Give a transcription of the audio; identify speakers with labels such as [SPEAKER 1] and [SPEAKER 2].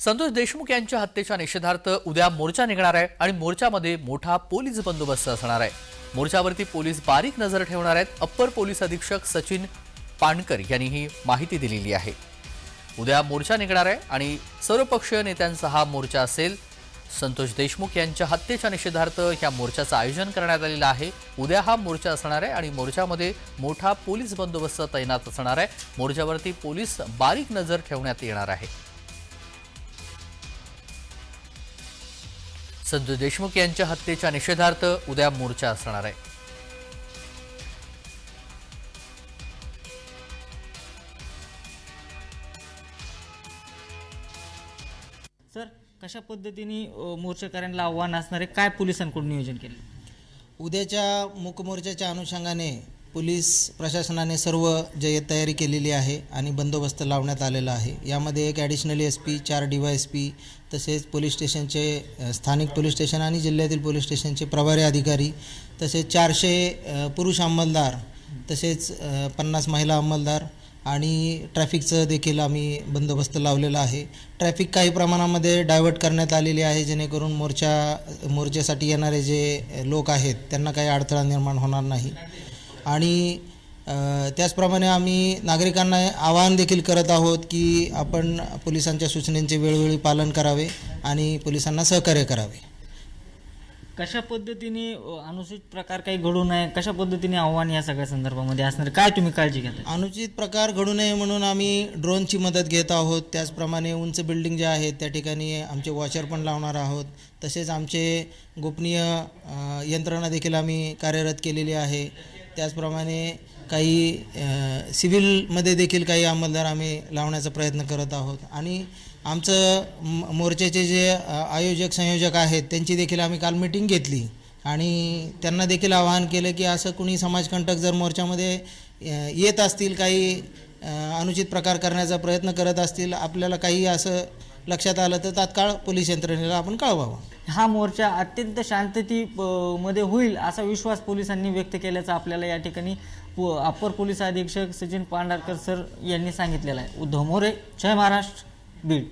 [SPEAKER 1] संतोष देशमुख यांच्या हत्येच्या निषेधार्थ उद्या मोर्चा निघणार आहे आणि मोर्चामध्ये मोठा पोलीस बंदोबस्त असणार आहे. मोर्चावरती पोलीस बारीक नजर ठेवणार आहेत. अप्पर पोलीस अधीक्षक सचिन पाणकर यांनी ही माहिती दिलेली आहे. उद्या मोर्चा निघणार आहे आणि सर्वपक्षीय नेत्यांचा हा मोर्चा असेल. संतोष देशमुख यांच्या हत्येच्या निषेधार्थ या मोर्चाचं आयोजन करण्यात आलेलं आहे. उद्या हा मोर्चा असणार आहे आणि मोर्चामध्ये मोठा पोलीस बंदोबस्त तैनात असणार आहे. मोर्चावरती पोलीस बारीक नजर ठेवण्यात येणार आहे. संतोष देशमुख यांच्या हत्येच्या निषेधार्थ उद्या मोर्चा असणार आहे.
[SPEAKER 2] सर कशा पद्धतीने मोर्चेकऱ्यांना आव्हान असणारे काय पोलिसांकडून नियोजन केलं?
[SPEAKER 3] उद्याच्या मूकमोर्चाच्या अनुषंगाने पोलीस प्रशासनाने सर्व जय तयारी केलेली आहे आणि बंदोबस्त लावण्यात आलेला आहे. यामध्ये एक ॲडिशनल एस पी चार डी वाय एस पी तसेच पोलीस स्टेशनचे स्थानिक पोलीस स्टेशन आणि जिल्ह्यातील पोलीस स्टेशनचे प्रभारी अधिकारी तसेच चारशे पुरुष अंमलदार तसेच पन्नास महिला अंमलदार आणि ट्रॅफिकचं देखील आम्ही बंदोबस्त लावलेला आहे. ट्रॅफिक काही प्रमाणामध्ये डायव्हर्ट करण्यात आलेली आहे जेणेकरून मोर्चा मोर्चासाठी येणारे जे लोक आहेत त्यांना काही अडथळा निर्माण होणार नाही. आणि त्याचप्रमाणे आम्ही नागरिकांना आवाहन देखील करत आहोत की आपण पोलिसांच्या सूचनेचे वेळोवेळी पालन करावे आणि पोलिसांना सहकार्य करावे.
[SPEAKER 2] कशा पद्धतीने अनुचित प्रकार काही घडू नये कशा पद्धतीने आव्हान या सगळ्या संदर्भामध्ये असणार? काय तुम्ही काळजी घेता?
[SPEAKER 3] अनुचित प्रकार घडू नये म्हणून आम्ही ड्रोनची मदत घेत आहोत. त्याचप्रमाणे उंच बिल्डिंग ज्या आहेत त्या ठिकाणी आमचे वॉचर पण लावणार आहोत. तसेच आमचे गोपनीय यंत्रणा देखील आम्ही कार्यरत केलेली आहे. त्याचप्रमाणे काही सिव्हिलमध्ये देखील काही अंमलदार आम्ही लावण्याचा प्रयत्न करत आहोत. आणि आमचं मोर्चाचे जे आयोजक संयोजक आहेत त्यांची देखील आम्ही काल मिटिंग घेतली. आणि त्यांना देखील आवाहन केलं की असं कुणी समाजकंटक जर मोर्चामध्ये येत असतील काही अनुचित प्रकार करण्याचा प्रयत्न करत असतील आपल्याला काही असं लक्षात आलं तर तात्काळ पोलीस यंत्रणेला आपण कळवावं.
[SPEAKER 2] हा मोर्चा अत्यंत शांतती मध्ये होईल असा विश्वास पोलिसांनी व्यक्त केल्याचा आपल्याला या ठिकाणी अप्पर पोलीस अधीक्षक सचिन पांडारकर सर यांनी सांगितलेला आहे. उद्धव मोरे जय महाराष्ट्र बीड.